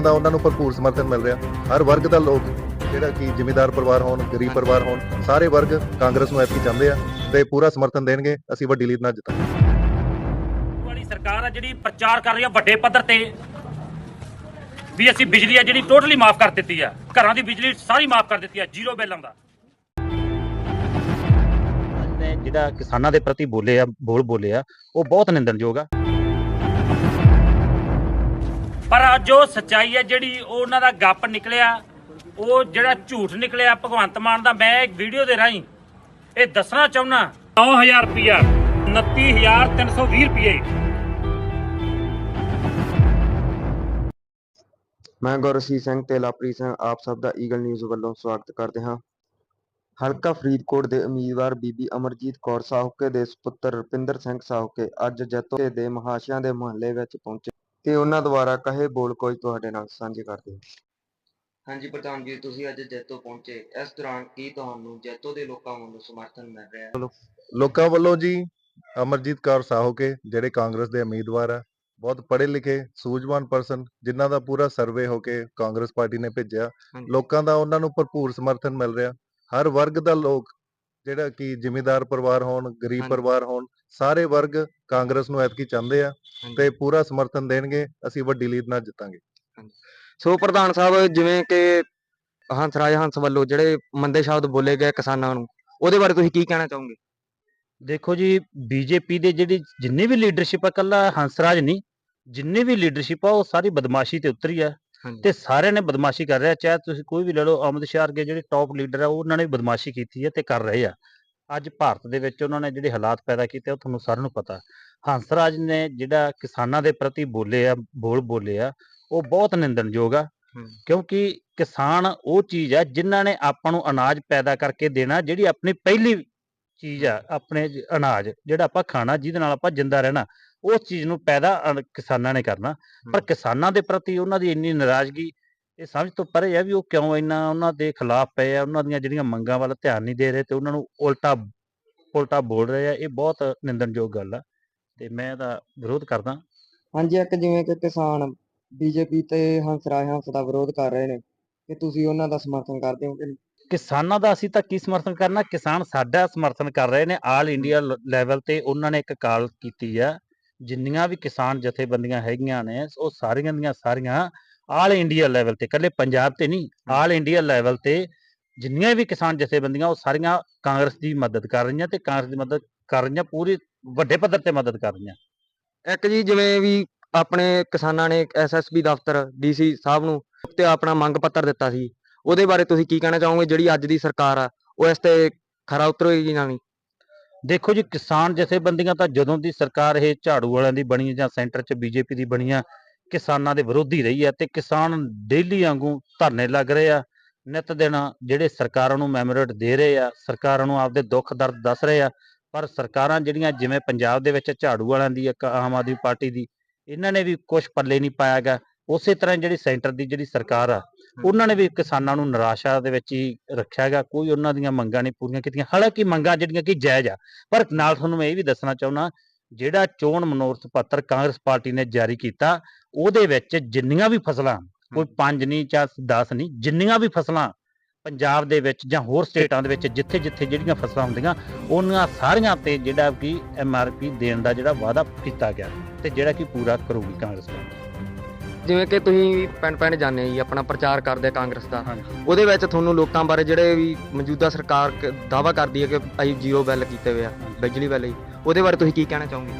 ਲੋਕਾਂ ਦਾ ਉਹਨਾਂ ਨੂੰ ਭਰਪੂਰ ਸਮਰਥਨ ਮਿਲ ਰਿਹਾ ਹਰ ਵਰਗ ਦਾ ਲੋਕ ਜਿਹੜਾ ਕਿ ਜ਼ਿਮੀਂਦਾਰ ਪਰਿਵਾਰ ਹੋਣ ਗਰੀਬ ਪਰਿਵਾਰ ਹੋਣ ਸਾਰੇ ਵਰਗ ਕਾਂਗਰਸ ਨੂੰ ਐਤਕੀ ਚਾਹੁੰਦੇ ਆ ਤੇ ਪੂਰਾ ਸਮਰਥਨ ਦੇਣਗੇ। ਅਸੀਂ ਵੱਡੀ ਲੀਡ ਨਾਲ ਜਿੱਤਾਂਗੇ। ਵਾਲੀ ਸਰਕਾਰ ਆ ਜਿਹੜੀ ਪ੍ਰਚਾਰ ਕਰ ਰਹੀ ਆ ਵੱਡੇ ਪੱਧਰ ਤੇ ਵੀ ਅਸੀਂ ਬਿਜਲੀ ਆ ਜਿਹੜੀ ਟੋਟਲੀ ਮਾਫ ਕਰ ਦਿੱਤੀ ਆ। ਘਰਾਂ ਦੀ ਬਿਜਲੀ ਸਾਰੀ ਮਾਫ ਕਰ ਦਿੱਤੀ ਆ ਜ਼ੀਰੋ ਬਿੱਲ ਆਉਂਦਾ ਨੇ ਜਿਹੜਾ ਕਿਸਾਨਾਂ ਦੇ ਪ੍ਰਤੀ ਬੋਲੇ ਆ ਬੋਲ ਬੋਲੇ ਆ ਉਹ ਬਹੁਤ ਨਿੰਦਣਯੋਗ ਆ। ਪਰ ਅੱਜ ਜੋ ਸੱਚਾਈ ਹੈ ਜਿਹੜੀ ਉਹ ਉਹਨਾਂ ਦਾ ਗੱਪ ਨਿਕਲਿਆ, ਉਹ ਜਿਹੜਾ ਝੂਠ ਨਿਕਲਿਆ, ਭਗਵੰਤ ਮਾਨ ਦਾ ਮੈਂ ਇੱਕ ਵੀਡੀਓ ਦੇ ਰਾਹੀਂ। ਇਹ ਦੱਸਣਾ ਚਾਹੁੰਦਾ 9000 ਰੁਪਿਆ 29320 ਰੁਪਏ ਮੈਂ ਗੁਰਸੀਤ ਸਿੰਘ ਤੇ ਲਾਪਰੀ ਸਿੰਘ, ਆਪ ਸਭ ਦਾ ਈਗਲ ਨਿਊਜ਼ ਵੱਲੋਂ ਸਵਾਗਤ ਕਰਦੇ ਹਾਂ। ਹਲਕਾ ਫਰੀਦਕੋਟ ਦੇ ਉਮੀਦਵਾਰ ਬੀਬੀ ਅਮਰਜੀਤ ਕੌਰ ਸਾਹੂਕੇ ਦੇ ਸੁਪੁੱਤਰ ਰੁਪਿੰਦਰ ਸਿੰਘ ਸਾਹੂਕੇ ਅੱਜ ਜੱਤੋ ਦੇ ਮਹਾਸ਼ਿਆਂ ਦੇ ਮੁਹੱਲੇ ਵਿੱਚ ਪਹੁੰਚੇ। ਤੇ ਉਹਨਾਂ ਦੁਆਰਾ ਕਹੇ ਬੋਲ ਕੋਈ ਤੁਹਾਡੇ ਨਾਲ ਸਾਂਝੇ ਕਰਦੇ ਹਾਂ ਹਾਂਜੀ ਪ੍ਰਧਾਨ ਜੀ ਤੁਸੀਂ ਅੱਜ ਜੈਤੋ ਪਹੁੰਚੇ। ਇਸ ਦੌਰਾਨ ਕੀ ਤੁਹਾਨੂੰ ਜੈਤੋ ਦੇ ਲੋਕਾਂ ਵੱਲੋਂ ਸਮਰਥਨ ਮਿਲ ਰਿਹਾ ਹੈ? ਲੋਕਾਂ ਵੱਲੋਂ ਜੀ ਅਮਰਜੀਤ ਕੌਰ ਸਾਹੋਕੇ ਜਿਹੜੇ ਕਾਂਗਰਸ ਦੇ ਉਮੀਦਵਾਰ ਆ ਬਹੁਤ ਪੜ੍ਹੇ ਲਿਖੇ ਸੂਝਵਾਨ ਪਰਸਨ ਜਿਨ੍ਹਾਂ ਦਾ ਪੂਰਾ ਸਰਵੇ ਹੋ ਕੇ ਕਾਂਗਰਸ ਪਾਰਟੀ ਨੇ ਭੇਜਿਆ। ਹਾਂਜੀ। ਲੋਕਾਂ ਦਾ ਉਹਨਾਂ ਨੂੰ ਭਰਪੂਰ ਸਮਰਥਨ ਮਿਲ ਰਿਹਾ। ਹਰ ਵਰਗ ਦਾ ਲੋਕ ਜਿਹੜਾ ਕਿ ਜ਼ਿਮੀਂਦਾਰ ਪਰਿਵਾਰ ਹੋਣ ਗਰੀਬ ਹਾਂਜੀ। ਪਰਿਵਾਰ ਹੋਣ ਸਾਰੇ ਵਰਗ ਕਾਂਗਰਸ ਨੂੰ ਐਤਕੀ ਚਾਹੁੰਦੇ ਆ। ਤੇ ਪੂਰਾ ਸਮਰਥਨ ਦੇਣਗੇ ਅਸੀਂ ਵੱਡੀ ਲੀਡ ਨਾਲ ਜਿੱਤਾਂਗੇ। ਸੋ ਪ੍ਰਧਾਨ ਸਾਹਿਬ ਜਿਵੇਂ ਕਿ ਹੰਸਰਾਜ ਹੰਸ ਵੱਲੋਂ ਜਿਹੜੇ ਮੰਦੇ ਸ਼ਬਦ ਬੋਲੇ ਗਏ ਕਿਸਾਨਾਂ ਨੂੰ ਉਹਦੇ ਬਾਰੇ ਤੁਸੀਂ ਕੀ ਕਹਿਣਾ ਚਾਹੋਗੇ? ਦੇਖੋ ਜੀ ਬੀਜੇਪੀ ਦੇ ਜਿਹੜੀ ਜਿੰਨੀ ਵੀ ਲੀਡਰਸ਼ਿਪ ਆ ਕੱਲਾ ਹੰਸਰਾਜ ਨਹੀਂ ਜਿੰਨੀ ਵੀ ਲੀਡਰਸ਼ਿਪ ਆ ਉਹ ਸਾਰੀ ਬਦਮਾਸ਼ੀ ਤੇ ਉਤਰੀ ਆ ਤੇ ਸਾਰਿਆਂ ਨੇ ਬਦਮਾਸ਼ੀ ਕਰ ਰਿਹਾ ਚਾਹੇ ਤੁਸੀਂ ਕੋਈ ਵੀ ਲੈ ਲਓ ਅਮਿਤ ਸ਼ਾਹ ਵਰਗੇ ਜਿਹੜੇ ਟੌਪ ਲੀਡਰ ਆ ਉਹਨਾਂ ਨੇ ਵੀ ਬਦਮਾਸ਼ੀ ਕੀਤੀ ਹੈ ਤੇ ਕਰ ਰਹੇ ਆ। ਅੱਜ ਭਾਰਤ ਦੇ ਵਿੱਚ ਉਹਨਾਂ ਨੇ ਜਿਹੜੇ ਹਾਲਾਤ ਪੈਦਾ ਕੀਤੇ ਉਹ ਤੁਹਾਨੂੰ ਸਾਰਿਆਂ ਨੂੰ ਪਤਾ ਹੰਸਰਾਜ ਨੇ ਜਿਹੜਾ ਕਿਸਾਨਾਂ ਦੇ ਪ੍ਰਤੀ ਬੋਲੇ ਆ ਬੋਲ ਬੋਲੇ ਆ ਉਹ ਬਹੁਤ ਨਿੰਦਣਯੋਗ ਆ। ਕਿਉਂਕਿ ਕਿਸਾਨ ਉਹ ਚੀਜ਼ ਆ ਜਿਨ੍ਹਾਂ ਨੇ ਆਪਾਂ ਨੂੰ ਅਨਾਜ ਪੈਦਾ ਕਰਕੇ ਦੇਣਾ ਜਿਹੜੀ ਆਪਣੀ ਪਹਿਲੀ ਚੀਜ਼ ਆ ਆਪਣੇ ਅਨਾਜ ਜਿਹੜਾ ਆਪਾਂ ਖਾਣਾ ਜਿਹਦੇ ਨਾਲ ਆਪਾਂ ਜਿੰਦਾ ਰਹਿਣਾ ਉਸ ਚੀਜ਼ ਨੂੰ ਪੈਦਾ ਕਿਸਾਨਾਂ ਨੇ ਕਰਨਾ ਪਰ। ਕਿਸਾਨਾਂ ਦੇ ਪ੍ਰਤੀ ਉਹਨਾਂ ਦੀ ਇੰਨੀ ਨਾਰਾਜ਼ਗੀ ਇਹ ਸਮਝ ਤੋਂ ਪਰੇ ਆ ਵੀ ਉਹ ਕਿਉਂ ਇੰਨਾ ਉਹਨਾਂ ਦੇ ਖਿਲਾਫ ਪਏ ਆ ਉਹਨਾਂ ਦੀਆਂ ਜਿਹੜੀਆਂ ਮੰਗਾਂ ਵੱਲ ਧਿਆਨ ਨਹੀਂ ਦੇ ਰਹੇ ਤੇ ਉਹਨਾਂ ਨੂੰ ਉਲਟਾ ਉਲਟਾ ਬੋਲ ਰਹੇ ਆ ਇਹ ਬਹੁਤ ਨਿੰਦਣਯੋਗ ਗੱਲ ਆ ਤੇ ਮੈਂ ਇਹਦਾ ਵਿਰੋਧ ਕਰਦਾ ਹਾਂਜੀ ਇੱਕ ਜਿਵੇਂ ਕਿ ਕਿਸਾਨ ਬੀਜੇਪੀ ਤੇ ਹੰਸਰਾਜ ਹੰਸ ਦਾ ਵਿਰੋਧ ਕਰ ਰਹੇ ਨੇ ਕਿ ਤੁਸੀਂ ਉਹਨਾਂ ਦਾ ਸਮਰਥਨ ਕਰਦੇ ਹੋ ਕਿ? ਕਿਸਾਨਾਂ ਦਾ ਅਸੀਂ ਤਾਂ ਕੀ ਸਮਰਥਨ ਕਰਨਾ ਕਿਸਾਨ ਸਾਡਾ ਸਮਰਥਨ ਕਰ ਰਹੇ ਨੇ ਆਲ ਇੰਡੀਆ ਲੈਵਲ ਤੇ ਉਹਨਾਂ ਨੇ ਇੱਕ ਕਾਲ ਕੀਤੀ ਆ ਜਿੰਨੀਆਂ ਵੀ ਕਿਸਾਨ ਜਥੇਬੰਦੀਆਂ ਹੈਗੀਆਂ ਨੇ ਉਹ ਸਾਰੀਆਂ ਦੀਆਂ ਸਾਰੀਆਂ ਆਲ ਇੰਡੀਆ ਲੈਵਲ ਤੇ ਇਕੱਲੇ ਪੰਜਾਬ ਤੇ ਨਹੀਂ ਆਲ ਇੰਡੀਆ ਲੈਵਲ ਤੇ ਜਿੰਨੀਆਂ ਵੀ ਕਿਸਾਨ ਜਥੇਬੰਦੀਆਂ ਉਹ ਸਾਰੀਆਂ ਕਾਂਗਰਸ ਦੀ ਮਦਦ ਕਰ ਰਹੀਆਂ ਤੇ ਕਾਂਗਰਸ ਦੀ ਮਦਦ ਕਰ ਰਹੀਆਂ ਪੂਰੀ ਵੱਡੇ ਪੱਧਰ ਤੇ ਮਦਦ ਕਰ ਰਹੀਆਂ। ਇੱਕ ਜੀ ਜਿਵੇਂ ਵੀ ਆਪਣੇ ਕਿਸਾਨਾਂ ਨੇ ਐਸਐਸਪੀ ਦਫ਼ਤਰ ਡੀਸੀ ਸਾਹਿਬ ਨੂੰ ਤੇ ਆਪਣਾ ਮੰਗ ਪੱਤਰ ਦਿੱਤਾ ਸੀ ਉਹਦੇ ਬਾਰੇ ਤੁਸੀਂ ਕੀ ਕਹਿਣਾ ਚਾਹੋਗੇ? ਜਿਹੜੀ ਅੱਜ ਦੀ ਸਰਕਾਰ ਆ ਉਹ ਇਸ ਤੇ ਖਰਾ ਉਤਰੇਗੀ ਜਾਂ ਨਹੀਂ? ਦੇਖੋ ਜੀ ਕਿਸਾਨ ਜਥੇਬੰਦੀਆਂ ਤਾਂ ਜਦੋਂ ਦੀ ਸਰਕਾਰ ਇਹ ਝਾੜੂ ਵਾਲਿਆਂ ਦੀ ਬਣੀ ਜਾਂ ਸੈਂਟਰ 'ਚ ਬੀਜੇਪੀ ਦੀ ਬਣੀ ਆ ਕਿਸਾਨਾਂ ਦੇ ਵਿਰੋਧੀ ਰਹੀ ਆ ਤੇ ਕਿਸਾਨ ਡੇਲੀ ਵਾਂਗੂ ਧਰਨੇ ਲੱਗ ਰਹੇ ਆ। ਨਿਤ ਦਿਨ ਜਿਹੜੇ ਸਰਕਾਰਾਂ ਨੂੰ ਮੈਮੋਰੇਟ ਦੇ ਰਹੇ ਆ, ਸਰਕਾਰਾਂ ਨੂੰ ਆਪਦੇ ਦੁੱਖ ਦਰਦ ਦੱਸ ਰਹੇ ਆ, ਪਰ ਸਰਕਾਰਾਂ ਜਿਹੜੀਆਂ ਜਿਵੇਂ ਪੰਜਾਬ ਦੇ ਵਿੱਚ ਝਾੜੂ ਵਾਲਿਆਂ ਦੀ ਇੱਕ ਆਮ ਆਦਮੀ ਪਾਰਟੀ ਦੀ, ਇਹਨਾਂ ਨੇ ਵੀ ਕੁਝ ਪੱਲੇ ਨਹੀਂ ਪਾਇਆਗਾ ਉਸੇ ਤਰ੍ਹਾਂ ਜਿਹੜੀ ਸੈਂਟਰ ਦੀ ਜਿਹੜੀ ਸਰਕਾਰ ਆ, ਉਹਨਾਂ ਨੇ ਵੀ ਕਿਸਾਨਾਂ ਨੂੰ ਨਿਰਾਸ਼ਾ ਦੇ ਵਿੱਚ ਹੀ ਰੱਖਿਆਗਾ ਕੋਈ ਉਹਨਾਂ ਦੀਆਂ ਮੰਗਾਂ ਨਹੀਂ ਪੂਰੀਆਂ ਕੀਤੀਆਂ। ਹਾਲਾਂਕਿ ਮੰਗਾਂ ਜਿਹੜੀਆਂ ਕਿ ਜਾਇਜ਼ ਆ, ਪਰ ਨਾਲ ਤੁਹਾਨੂੰ ਮੈਂ ਇਹ ਵੀ ਦੱਸਣਾ ਚਾਹੁੰਦਾ ਜਿਹੜਾ ਚੋਣ ਮਨੋਰਥ ਪੱਤਰ ਕਾਂਗਰਸ ਪਾਰਟੀ ਨੇ ਜਾਰੀ ਕੀਤਾ ਉਹਦੇ ਵਿੱਚ ਜਿੰਨੀਆਂ ਵੀ ਫਸਲਾਂ ਕੋਈ 5 ਨਹੀਂ ਜਾਂ 10 ਨਹੀਂ ਜਿੰਨੀਆਂ ਵੀ ਫਸਲਾਂ ਪੰਜਾਬ ਦੇ ਵਿੱਚ ਜਾਂ ਹੋਰ ਸਟੇਟਾਂ ਦੇ ਵਿੱਚ ਜਿੱਥੇ ਜਿੱਥੇ ਜਿਹੜੀਆਂ ਫਸਲਾਂ ਹੁੰਦੀਆਂ ਉਹਨਾਂ ਸਾਰੀਆਂ ਤੇ ਜਿਹੜਾ ਕਿ ਐਮਆਰਪੀ ਦੇਣ ਦਾ ਜਿਹੜਾ ਵਾਅਦਾ ਕੀਤਾ ਗਿਆ ਤੇ ਜਿਹੜਾ ਕਿ ਪੂਰਾ ਕਰੂਗੀ ਕਾਂਗਰਸ ਪਾਰਟੀ। ਜਿਵੇਂ ਕਿ ਤੁਸੀਂ ਪਿੰਡ ਪਿੰਡ ਜਾਂਦੇ ਜੀ ਆਪਣਾ ਪ੍ਰਚਾਰ ਕਰਦੇ ਕਾਂਗਰਸ ਦਾ। ਉਹਦੇ ਵਿੱਚ ਤੁਹਾਨੂੰ ਲੋਕਾਂ ਬਾਰੇ ਜਿਹੜੇ ਵੀ ਮੌਜੂਦਾ ਸਰਕਾਰ ਦਾਵਾ ਕਰਦੀ ਹੈ ਕਿ ਅਸੀਂ ਜ਼ੀਰੋ ਬਿੱਲ ਕੀਤੇ ਹੋਏ ਆ ਬਿਜਲੀ ਬਿੱਲ ਜੀ ਉਹਦੇ ਬਾਰੇ ਤੁਸੀਂ ਕੀ ਕਹਿਣਾ ਚਾਹੋਗੇ?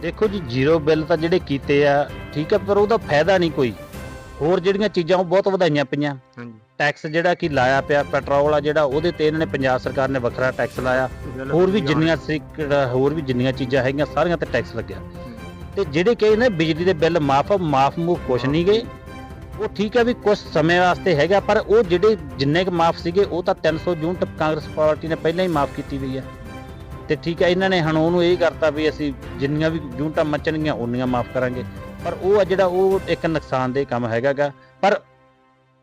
ਦੇਖੋ ਜੀ ਜ਼ੀਰੋ ਬਿੱਲ ਤਾਂ ਜਿਹੜੇ ਕੀਤੇ ਆ ਠੀਕ ਹੈ ਪਰ ਉਹਦਾ ਫਾਇਦਾ ਨਹੀਂ ਕੋਈ। ਹੋਰ ਜਿਹੜੀਆਂ ਚੀਜ਼ਾਂ ਉਹ ਬਹੁਤ ਵਧਾਈਆਂ ਪਈਆਂ। ਹਾਂਜੀ। ਟੈਕਸ ਜਿਹੜਾ ਕਿ ਲਾਇਆ ਪਿਆ ਪੈਟਰੋਲ ਆ ਜਿਹੜਾ ਉਹਦੇ ਤੇ ਇਹਨਾਂ ਨੇ ਪੰਜਾਬ ਸਰਕਾਰ ਨੇ ਵੱਖਰਾ ਟੈਕਸ ਲਾਇਆ। ਹੋਰ ਵੀ ਜਿੰਨੀਆਂ ਹੋਰ ਵੀ ਜਿੰਨੀਆਂ ਚੀਜ਼ਾਂ ਹੈਗੀਆਂ ਸਾਰੀਆਂ ਤੇ ਟੈਕਸ ਲੱਗਿਆ। ਤੇ ਜਿਹੜੇ ਕਹੇ ਨੇ ਬਿਜਲੀ ਦੇ ਬਿੱਲ ਮਾਫ ਮਾਫ ਮੂਫ ਕੁਛ ਨਹੀਂ ਗਏ ਉਹ ਠੀਕ ਹੈ ਵੀ ਕੁਝ ਸਮੇਂ ਵਾਸਤੇ ਹੈਗਾ ਪਰ ਉਹ ਜਿਹੜੇ ਜਿੰਨੇ ਕੁ ਮਾਫ ਸੀਗੇ ਉਹ ਤਾਂ 300 ਯੂਨਿਟ ਕਾਂਗਰਸ ਪਾਰਟੀ ਨੇ ਪਹਿਲਾਂ ਹੀ ਮਾਫ ਕੀਤੀ ਹੋਈ ਆ। ਤੇ ਠੀਕ ਹੈ ਇਹਨਾਂ ਨੇ ਹੁਣ ਉਹਨੂੰ ਇਹ ਕਰਤਾ ਵੀ ਅਸੀਂ ਜਿੰਨੀਆਂ ਵੀ ਯੂਨਿਟਾਂ ਮਚਣਗੀਆਂ ਉਨੀਆਂ ਮਾਫ ਕਰਾਂਗੇ। ਪਰ ਉਹ ਆ ਜਿਹੜਾ ਉਹ ਇੱਕ ਨੁਕਸਾਨਦੇਹ ਕੰਮ ਹੈਗਾਗਾ। ਪਰ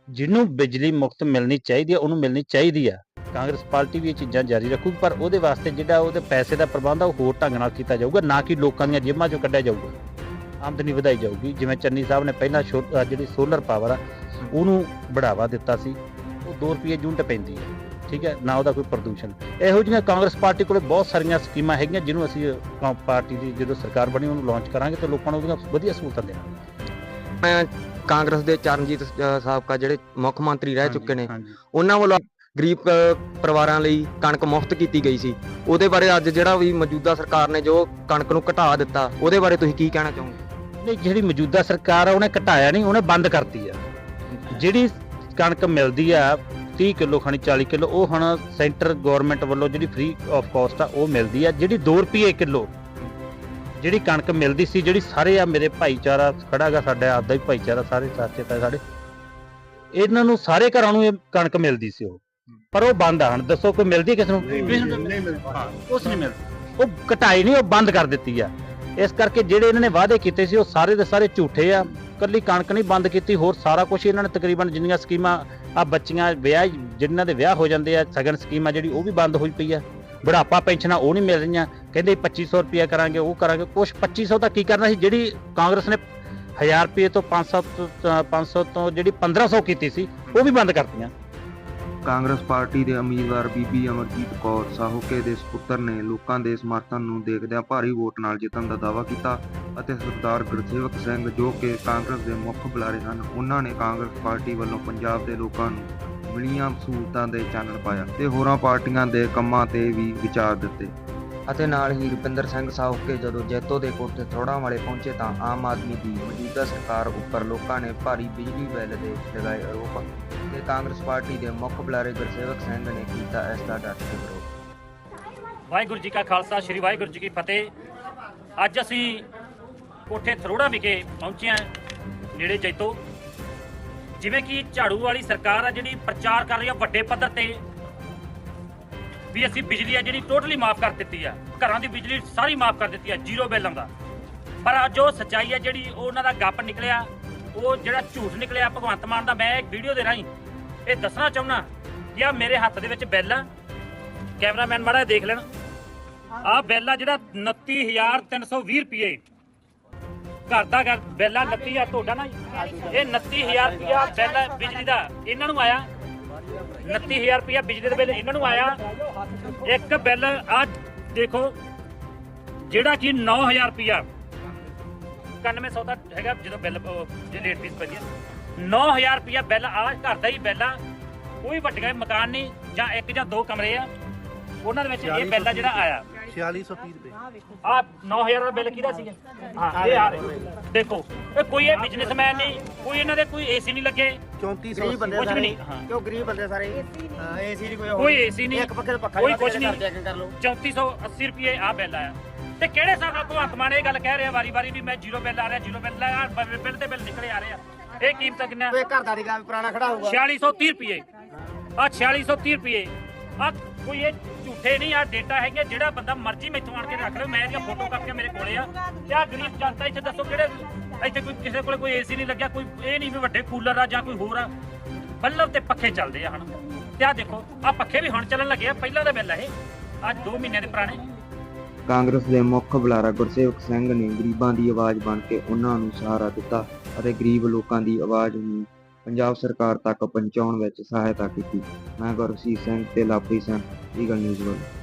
ਜਿਹਨੂੰ ਬਿਜਲੀ ਮੁਫਤ ਮਿਲਣੀ ਚਾਹੀਦੀ ਹੈ ਉਹਨੂੰ ਮਿਲਣੀ ਚਾਹੀਦੀ ਆ। ਕਾਂਗਰਸ ਪਾਰਟੀ ਵੀ ਇਹ ਚੀਜ਼ਾਂ ਜਾਰੀ ਰੱਖੂਗੀ ਪਰ ਉਹਦੇ ਵਾਸਤੇ ਜਿਹੜਾ ਉਹਦੇ ਪੈਸੇ ਦਾ ਪ੍ਰਬੰਧ ਆ ਉਹ ਹੋਰ ਢੰਗ ਨਾਲ ਕੀਤਾ ਜਾਊਗਾ ਨਾ ਕਿ ਲੋਕਾਂ ਦੀਆਂ ਜੇਬਾਂ ਚੋਂ ਕੱਢਿਆ ਜਾਊਗਾ। ਆਮਦਨੀ ਵਧਾਈ ਜਾਊਗੀ। ਜਿਵੇਂ ਚੰਨੀ ਸਾਹਿਬ ਨੇ ਪਹਿਲਾਂ ਜਿਹੜੀ ਸੋਲਰ ਪਾਵਰ ਆ ਉਹਨੂੰ ਬੜਾਵਾ ਦਿੱਤਾ ਸੀ। ਉਹ 2 ਰੁਪਏ ਯੂਨਿਟ ਪੈਂਦੀ ਹੈ ਠੀਕ ਹੈ ਨਾ ਉਹਦਾ ਕੋਈ ਪ੍ਰਦੂਸ਼ਣ। ਇਹੋ ਜਿਹੀਆਂ ਕਾਂਗਰਸ ਪਾਰਟੀ ਕੋਲੇ ਬਹੁਤ ਸਾਰੀਆਂ ਸਕੀਮਾਂ ਹੈਗੀਆਂ ਜਿਹਨੂੰ ਅਸੀਂ ਪਾਰਟੀ ਦੀ ਜਦੋਂ ਸਰਕਾਰ ਬਣੀ ਉਹਨੂੰ ਲਾਂਚ ਕਰਾਂਗੇ ਤੇ ਲੋਕਾਂ ਨੂੰ ਉਹਦੀਆਂ ਵਧੀਆ ਸਹੂਲਤਾਂ ਦੇਵਾਂਗੇ। ਮੈਂ ਕਾਂਗਰਸ ਦੇ ਚਰਨਜੀਤ ਸਾਬਕਾ ਜਿਹੜੇ ਮੁੱਖ ਮੰਤਰੀ ਰਹਿ ਚੁੱਕੇ ਨੇ ਉਹਨਾਂ ਵੱਲੋਂ ਗਰੀਬ ਪਰਿਵਾਰਾਂ ਲਈ ਕਣਕ ਮੁਫਤ ਕੀਤੀ ਗਈ ਸੀ। ਉਹਦੇ ਬਾਰੇ ਅੱਜ ਜਿਹੜਾ ਵੀ ਮੌਜੂਦਾ ਸਰਕਾਰ ਨੇ ਜੋ ਕਣਕ ਨੂੰ ਘਟਾ ਦਿੱਤਾ ਉਹਦੇ ਬਾਰੇ ਤੁਸੀਂ ਕੀ ਕਹਿਣਾ ਚਾਹੋਗੇ? ਨਹੀਂ ਜਿਹੜੀ ਮੌਜੂਦਾ ਸਰਕਾਰ ਆ ਉਹਨੇ ਘਟਾਇਆ ਨਹੀਂ ਉਹਨੇ ਬੰਦ ਕਰਤੀ ਆ। ਜਿਹੜੀ ਕਣਕ ਮਿਲਦੀ ਆ 30 ਕਿਲੋ ਖਾਣੀ 40 ਕਿਲੋ ਉਹ ਹੁਣ ਸੈਂਟਰ ਗਵਰਨਮੈਂਟ ਵੱਲੋਂ ਜਿਹੜੀ ਫ੍ਰੀ ਆਫ ਕਾਸਟ ਆ ਉਹ ਮਿਲਦੀ ਆ। ਜਿਹੜੀ 2 ਰੁਪਏ ਕਿਲੋ ਜਿਹੜੀ ਕਣਕ ਮਿਲਦੀ ਸੀ ਜਿਹੜੀ ਸਾਰੇ ਆ ਮੇਰੇ ਭਾਈਚਾਰਾ ਖੜਾਗਾ ਸਾਡਾ ਆਪਦਾ ਹੀ ਭਾਈਚਾਰਾ ਸਾਰੇ ਸਾਥੀ ਤਾਂ ਸਾਡੇ ਇਹਨਾਂ ਨੂੰ ਸਾਰੇ ਘਰਾਂ ਨੂੰ ਇਹ ਕਣਕ ਮਿਲਦੀ ਸੀ ਉਹ। ਪਰ ਉਹ ਬੰਦ ਆ ਹੁਣ ਦੱਸੋ ਕੋਈ ਮਿਲਦੀ ਕਿਸ ਨੂੰ? ਨਹੀਂ ਮਿਲਦੀ। ਕੁਛ ਨਹੀਂ ਮਿਲਦਾ। ਉਹ ਘਟਾਈ ਨਹੀਂ ਉਹ ਬੰਦ ਕਰ ਦਿੱਤੀ ਆ। ਇਸ ਕਰਕੇ ਜਿਹੜੇ ਇਹਨਾਂ ਨੇ ਵਾਅਦੇ ਕੀਤੇ ਸੀ ਉਹ ਸਾਰੇ ਦੇ ਸਾਰੇ ਝੂਠੇ ਆ। ਕੱਲੀ ਕਣਕ ਨਹੀਂ ਬੰਦ ਕੀਤੀ ਹੋਰ ਸਾਰਾ ਕੁਝ ਇਹਨਾਂ ਨੇ ਤਕਰੀਬਨ ਜਿੰਨੀਆਂ ਸਕੀਮਾਂ ਆ ਬੱਚੀਆਂ ਵਿਆਹ ਜਿਨ੍ਹਾਂ ਦੇ ਵਿਆਹ ਹੋ ਜਾਂਦੇ ਆ, ਸਗਨ ਸਕੀਮ ਆ ਜਿਹੜੀ, ਉਹ ਵੀ ਬੰਦ ਹੋਈ ਪਈ ਆ। ਬੁਢਾਪਾ ਪੈਨਸ਼ਨਾਂ ਉਹ ਨਹੀਂ ਮਿਲ ਰਹੀਆਂ। ਕਹਿੰਦੇ 2500 ਰੁਪਇਆ ਕਰਾਂਗੇ, ਉਹ ਕਰਾਂਗੇ। ਕੁਛ 2500 ਤਾਂ ਕੀ ਕਰਨਾ ਸੀ? ਜਿਹੜੀ ਕਾਂਗਰਸ ਨੇ 1000 ਰੁਪਏ ਤੋਂ 500 500 ਤੋਂ ਜਿਹੜੀ 1500 ਕੀਤੀ ਸੀ, ਉਹ ਵੀ ਬੰਦ ਕਰਤੀਆਂ। ਕਾਂਗਰਸ ਪਾਰਟੀ ਦੇ ਉਮੀਦਵਾਰ ਬੀਬੀ ਅਮਰਜੀਤ ਕੌਰ, ਸਾਹੋਕੇ ਦੇ ਸੁਪੁੱਤਰ ਨੇ ਲੋਕਾਂ ਦੇ ਸਮਰਥਨ ਨੂੰ ਦੇਖਦਿਆਂ ਭਾਰੀ ਵੋਟ ਨਾਲ ਜਿੱਤਣ ਦਾ ਦਾਅਵਾ ਕੀਤਾ। ਅਤੇ ਸਰਦਾਰ ਗੁਰਸੇਵਕ ਸਿੰਘ ਜੋ ਕਿ ਕਾਂਗਰਸ ਦੇ ਮੁੱਖ ਬੁਲਾਰੇ ਹਨ ਉਹਨਾਂ ਨੇ ਕਾਂਗਰਸ ਪਾਰਟੀ ਵੱਲੋਂ ਪੰਜਾਬ ਦੇ ਲੋਕਾਂ ਨੂੰ ਮਿਲੀਆਂ ਸਹੂਲਤਾਂ ਦੇ ਚਾਨਣ ਪਾਇਆ ਤੇ ਹੋਰਾਂ ਪਾਰਟੀਆਂ ਦੇ ਕੰਮਾਂ ਤੇ ਵੀ ਵਿਚਾਰ ਦਿੱਤੇ। ਅਤੇ ਨਾਲ ਹੀ ਰੁਪਿੰਦਰ ਸਿੰਘ ਸਾਹੋਕੇ ਜਦੋਂ ਜੈਤੋ ਦੇ ਕੋਠੇ ਥੋੜਾਂ ਵਾਲੇ ਪਹੁੰਚੇ ਤਾਂ ਆਮ ਆਦਮੀ ਦੀ ਮੌਜੂਦਾ ਸਰਕਾਰ ਉੱਪਰ ਲੋਕਾਂ ਨੇ ਭਾਰੀ ਬਿਜਲੀ ਬਿੱਲ ਦੇ ਲਗਾਏ ਆਰੋਪ ਤੇ ਕਾਂਗਰਸ ਪਾਰਟੀ ਦੇ ਮੁੱਖ ਬੁਲਾਰੇ ਗੁਰਸੇਵਕ ਸਿੰਘ ਨੇ ਕੀਤਾ ਇਸ ਦਾ ਡਟ ਕੇ ਵਿਰੋਧ। ਵਾਹਿਗੁਰੂ ਜੀ ਕਾ ਖਾਲਸਾ, ਸ੍ਰੀ ਵਾਹਿਗੁਰੂ ਜੀ ਕੀ ਫਤਿਹ। ਅੱਜ ਅਸੀਂ ਕੋਠੇ ਥਰੋੜਾ ਵਿਖੇ ਪਹੁੰਚਿਆ ਨੇੜੇ ਜੈਤੋ। ਜਿਵੇਂ ਕਿ ਝਾੜੂ ਵਾਲੀ ਸਰਕਾਰ ਆ ਜਿਹੜੀ ਪ੍ਰਚਾਰ ਕਰ ਰਹੀ ਆ ਵੱਡੇ ਪੱਧਰ ਤੇ, ਵੀ ਅਸੀਂ ਬਿਜਲੀ ਆ ਜਿਹੜੀ ਟੋਟਲੀ ਮਾਫ ਕਰ ਦਿੱਤੀ ਆ। ਘਰਾਂ ਦੀ ਬਿਜਲੀ ਸਾਰੀ ਮਾਫ ਕਰ ਦਿੱਤੀ ਆ, ਜ਼ੀਰੋ ਬਿੱਲ ਦਾ। ਪਰ ਅੱਜ ਉਹ ਸੱਚਾਈ ਆ ਜਿਹੜੀ ਉਹ ਉਹਨਾਂ ਦਾ ਗੱਪ ਨਿਕਲਿਆ, ਉਹ ਜਿਹੜਾ ਝੂਠ ਨਿਕਲਿਆ, ਭਗਵੰਤ ਮਾਨ ਦਾ ਮੈਂ ਇੱਕ ਵੀਡੀਓ ਦੇ ਰਾਹੀਂ ਇਹ ਦੱਸਣਾ ਚਾਹੁੰਦਾ ਕਿ ਆ ਮੇਰੇ ਹੱਥ ਦੇ ਵਿੱਚ ਬਿੱਲ ਆ। ਕੈਮਰਾਮੈਨ ਮਾੜਾ ਜਿਹਾ ਦੇਖ ਲੈਣ। ਆ ਬਿੱਲ ਆ ਜਿਹੜਾ 29320 ਰੁਪਏ। ਘਰ ਦਾ ਘਰ ਬਿੱਲ ਆ 29000 ਤੁਹਾਡਾ ਨਾ ਇਹ 29000 ਰੁਪਇਆ ਬਿੱਲ ਆ ਬਿਜਲੀ ਦਾ। ਇਹਨਾਂ ਨੂੰ ਆਇਆ। 29000 ਰੁਪਇਆ ਬਿਜਲੀ ਦਾ ਬਿੱਲ ਇਹਨਾਂ ਨੂੰ ਆਇਆ। ਇੱਕ ਬਿੱਲ ਆ ਦੇਖੋ ਜਿਹੜਾ ਕਿ 9000 ਰੁਪਇਆ। 9100 ਦਾ ਹੈਗਾ ਜਦੋਂ ਬਿੱਲ ਉਹ, ਫੀਸ ਪੈਂਦੀ ਹੈ 9000 ਰੁਪਇਆ ਬਿੱਲ ਆ ਘਰ ਦਾ ਹੀ ਬਿੱਲ ਆ। ਕੋਈ ਵੱਡੀਆਂ ਮਕਾਨ ਨਹੀਂ ਜਾਂ ਇੱਕ ਜਾਂ ਦੋ ਕਮਰੇ ਆ। ਉਹਨਾਂ ਦੇ ਵਿੱਚ ਇਹ ਬਿੱਲ ਆ ਜਿਹੜਾ ਆਇਆ। 4630 ਰੁਪਏ। ਆ 9000 ਦਾ ਬਿੱਲ ਕਿਹਦਾ ਸੀਗਾ? ਹਾਂ ਇਹ ਆ। ਰਿਹਾ। ਦੇਖੋ ਇਹ ਕੋਈ ਇਹ ਬਿਜ਼ਨਸਮੈਨ ਨਹੀਂ ਕੋਈ ਇਹਨਾਂ ਦੇ ਕੋਈ ਏਸੀ ਨਹੀਂ ਲੱਗੇ। 3400 ਬੰਦੇ ਕੁਝ ਵੀ ਸਾਰੇ। ਨਹੀਂ। ਹਾਂ। ਕਿਉਂ ਗਰੀਬ ਬੰਦੇ ਸਾਰੇ? ਹਾਂ ਏਸੀ ਦੀ ਕੋਈ ਏਸੀ ਨਹੀਂ। ਇੱਕ ਪੱਖੇ ਦਾ ਪੱਖਾ ਕੋਈ ਕੁਝ ਨਹੀਂ। ਚੈੱਕ ਕਰ ਲਓ। 3480 ਰੁਪਏ ਆ ਬਿੱਲ ਆਇਆ। ਤੇ ਕਿਹੜੇ ਹਿਸਾਬ ਨਾਲ ਭਗਵੰਤ ਮਾਨ ਇਹ ਗੱਲ ਕਹਿ ਰਿਹਾ ਵਾਰੀ-ਵਾਰੀ ਵੀ ਮੈਂ ਜ਼ੀਰੋ ਬਿੱਲ ਆ ਰਿਹਾ ਜ਼ੀਰੋ ਬਿੱਲ ਆ ਬਿੱਲ ਤੇ ਬਿੱਲ ਨਿਕਲੇ ਆ ਰਹੇ ਆ। ਇਹ ਕੀਮਤ ਕਿੰਨਾ ਕੋਈ ਘਰ ਦਾ ਗੱਲ ਪੁਰਾਣਾ ਖੜਾ ਹੋਊਗਾ। 4630 ਰੁਪਏ। ਆ 4630 ਰੁਪਏ। ਆ ਕੋਈ ਇਹ ਝੂਠੇ ਨਹੀਂ ਆ ਡੇਟਾ ਹੈਗੇ ਜਿਹੜਾ ਬੰਦਾ ਮਰਜ਼ੀ ਮੈਥੋਂ ਆਣ ਕੇ ਰੱਖ ਲਓ ਮੈਂ ਇਹਦੀਆਂ ਫੋਟੋ ਕਰਕੇ ਮੇਰੇ ਕੋਲੇ ਆ। ਤੇ ਆ ਗਰੀਬ ਜਨਤਾ ਇੱਥੇ ਦੱਸੋ ਕਿਹੜੇ ਇੱਥੇ ਕੋਈ ਕਿਸੇ ਕੋਲੇ ਕੋਈ ਏਸੀ ਨਹੀਂ ਲੱਗਿਆ, ਕੋਈ ਇਹ ਨਹੀਂ ਵੀ ਵੱਡੇ ਕੂਲਰ ਆ ਜਾਂ ਕੋਈ ਹੋਰ ਆ। ਬੱਲਬ ਤੇ ਪੱਖੇ ਚੱਲਦੇ ਆ ਹਨ ਤੇ ਆ ਦੇਖੋ ਆ ਪੱਖੇ ਵੀ ਹੁਣ ਚੱਲਣ ਲੱਗੇ ਆ, ਪਹਿਲਾਂ ਦਾ ਬਿੱਲ ਆ ਇਹ। ਅੱਜ 2 ਮਹੀਨਿਆਂ ਦੇ ਪੁਰਾਣੇ। ਕਾਂਗਰਸ ਦੇ ਮੁੱਖ ਬੁਲਾਰਾ ਗੁਰਸੇਵਕ ਸਿੰਘ ਨੇ ਗਰੀਬਾਂ ਦੀ ਆਵਾਜ਼ ਬਣ ਕੇ ਉਹਨਾਂ ਨੂੰ ਸਹਾਰਾ ਦਿੱਤਾ ਅਤੇ ਗਰੀਬ ਲੋਕਾਂ ਦੀ ਆਵਾਜ਼ ਨੂੰ ਪੰਜਾਬ ਸਰਕਾਰ ਤੱਕ ਪਹੁੰਚਾਉਣ ਵਿੱਚ ਸਹਾਇਤਾ ਕੀਤੀ। ਮੈਂ ਗੁਰਸੀਤ ਸਿੰਘ ਤੇ ਲਾਪਰੀ ਸਿੰਘ ਈਗਲ ਨਿਊਜ਼ ਵੱਲੋਂ।